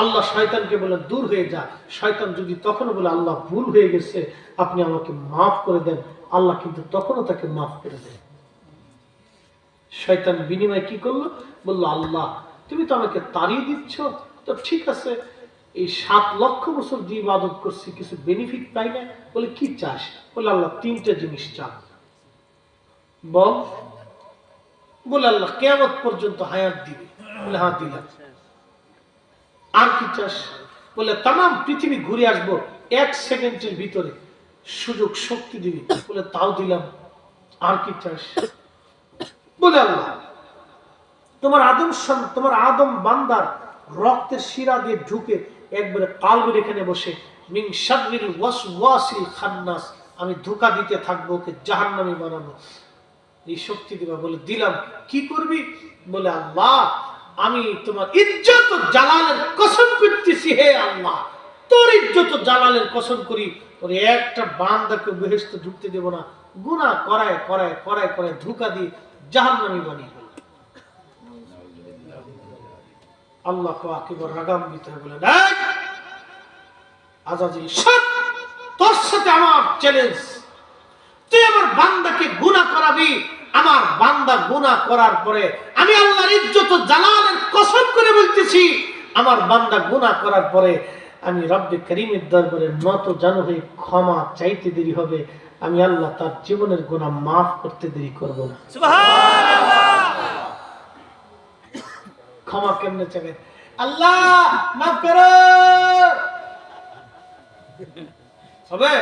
আল্লাহ শয়তানকে বলে, দূর হয়ে যা। শয়তান যদি তখনও বলে, আল্লাহ, ভুল হয়ে গেছে, আপনি আমাকে মাফ করে দেন। আল্লাহ কিন্তু তখনও তাকে মাফ করে দেন। শয়তান বিনিময় কি করল? বলল, আল্লাহ, তুমি তো আমাকে তাড়িয়ে দিচ্ছ। তো ঠিক আছে, এই সাত লক্ষ বছর যে ইবাদত করছি, কিছু বেনিফিট পাই না। বলে, কি চাস? বলে, আল্লাহ, তিনটা জিনিস চান। বল। বলে, আল্লাহ কেমন পর্যন্ত হায়াত দিবে। বলে হ্যাঁ দিলাম। আর কি চাস? বলে তাম পৃথিবী ঘুরে আসব, এক সেকেন্ডের ভিতরে সুযোগ শক্তি দিবি। বলে, তাও দিলাম। আর কি চাস? বলে, আল্লাহ, তোমার আদম তোমার আদম বান্দার রক্তের শিরা দিয়ে ঢুকে একবারে কালবের এখানে বসে, মিং শাদরিল ওয়াসওয়াসিল খান্নাস, আমি ধোকা দিতে থাকব, ওকে জাহান্নামী বানাবো। এই শক্তি দিবা। বলে, দিলাম। কি করবি? বলে, আল্লাহ আমি তোমার ইজ্জত জালালের কসম করতেছি হে আল্লাহ। তোর ইজ্জত জালালের কসম করি তোর একটা বান্দাকে বেহেস্ত ঢুকতে দেব না। গুনাহ করায় করায় করায় করায় ধোকা দিয়ে জাহান্নামী বানিয়ে। আল্লাহ পাক এবার রাগান্বিত হয়ে বলেন "এই, আজাজিল সব তোর সাথে আমার চ্যালেঞ্জ তুই আমার বান্দাকে গুনাহ করাবি আমার বান্দা গুনাহ করার পরে আমি আল্লাহর ইজ্জত জালালের কসম করে বলতেছি আমার বান্দা গুনাহ করার পরে আমি রব্বে করিমের দরবারে নত জানো হয়ে ক্ষমা চাইতে দেরি হবে আমি আল্লাহ তার জীবনের গুনাহ মাফ করতে দেরি করব না। ক্ষমা কেমনে চাবে আল্লাহ মাফ করো! হবে?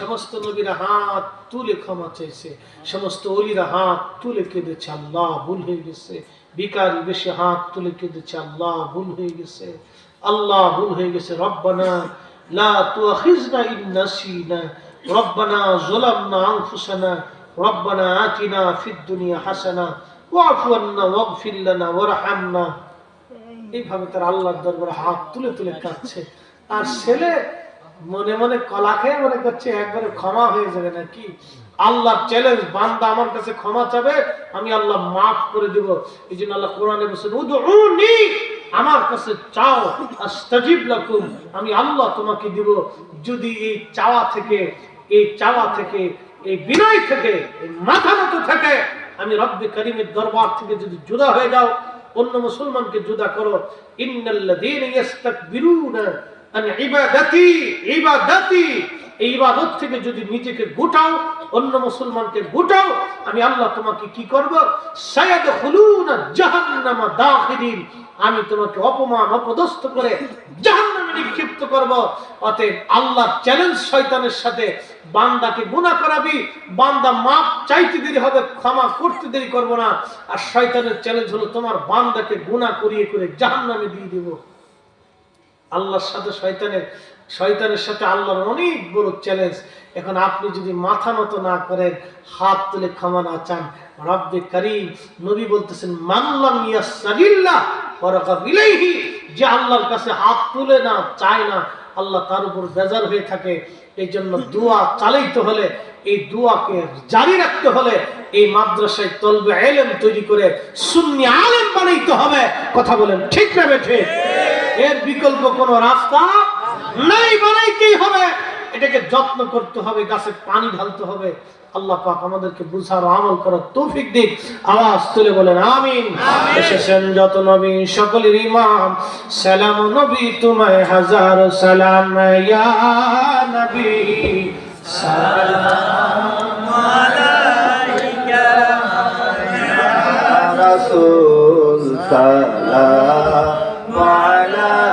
সমস্ত নবীরা হাত তুলে ক্ষমা চাইছে সমস্ত অলিরা হাত তুলে কেঁদেছে আল্লাহ ভুল হয়ে গেছে। বিকারি বেশি হাত তুলে কেঁদেছে আল্লাহ ভুল হয়ে গেছে। আল্লাহ ভুল হয়ে গেছে রব্বানা লা তুআখিজনা ইন নাসিনা রব্বানা যালামনা আনফুসানা। রব্বানা আতিনা ফিদ দুনিয়া হাসানা। ওয়াফু আন্না ওয়াগফির লানা ওয়ারহামনা। এইভাবে তার আল্লাহর দরবারে হাত তুলে তুলে কাঁদছে। আর ছেলে মনে মনে কলা খেয়ে মনে করছে, একবারে ক্ষমা হয়ে যাবে নাকি? আল্লাহ চ্যালেঞ্জ বান্দা আমার কাছে ক্ষমা চাবে, আমি আল্লাহ মাফ করে দিব। এই জন্য আল্লাহ কোরআনে বলছেন আমার কাছে চাও, আস্তাজিব লাকুম, আমি আল্লাহ তোমাকে দিব। যদি এই চাওয়া থেকে, এই চাওয়া থেকে, এই বিনয় থেকে, এই মাথা মতো থেকে, আমি রব্বে করিমের দরবার থেকে যদি জুদা হয়ে যাও, অন্য মুসলমানকে জুদা করো। ইন্নাল্লাযীনা ইবাদাতি ইবাদাতি। এই ইবাদত থেকে যদি নিজেকে গোটাও, অন্য মুসলমানকে গোটাও, আমি আল্লাহ তোমাকে কি করব? সায়াদখুলুনা জাহান্নামা দাখিরিন আমি তোমাকে অপমান, অপদস্থ করে জাহান্নামে নিক্ষিপ্ত করব। অতএব আল্লাহ চ্যালেঞ্জ শয়তানের সাথে। বান্দাকে গুনাহ করাবি, বান্দা মাপ চাইতে দেরি হবে, ক্ষমা করতে দেরি করব না। আর শয়তানের চ্যালেঞ্জ হলো তোমার বান্দাকে গুনাহ করিয়ে করে জাহান্নামে দিয়ে দেব। আল্লাহর সাথে শয়তানের শয়তানের সাথে আল্লাহর অনেক বড় চ্যালেঞ্জ এখন আপনি যদি মাথা মতো না করেন, হাত তুলে ক্ষমা না চান, রব্বে করিম নবী বলতেছেন মানলাম ইয়াসারিল্লাহ যে আল্লাহর কাছে হাত তুলে না, চায় না, আল্লাহ তার উপর বেজার হয়ে থাকে। এই জন্য দোয়া চালাইতে হলে, এই দোয়াকে জারি রাখতে হলে, এই মাদ্রাসায় তলবে এলেম তৈরি করে সুন্নি আলেম বানাইতে হবে। কথা বলেন ঠিক না বেঠে? এর বিকল্প কোনো রাস্তা নাই বানাইতেই হবে? এটাকে যত্ন করতে হবে গাছে পানি ঢালতে হবে। আল্লাহ পাক আমাদেরকে বুঝার আমল করার তৌফিক দিক। আওয়াজ তুলে বলেন আমিন। এসেছেন যত নবী সকলের ইমাম। সালাম নবী তোমায় হাজার সালাম। ইয়া নবী। সালাম আলাইকা ইয়া রাসূল সালাম। Bala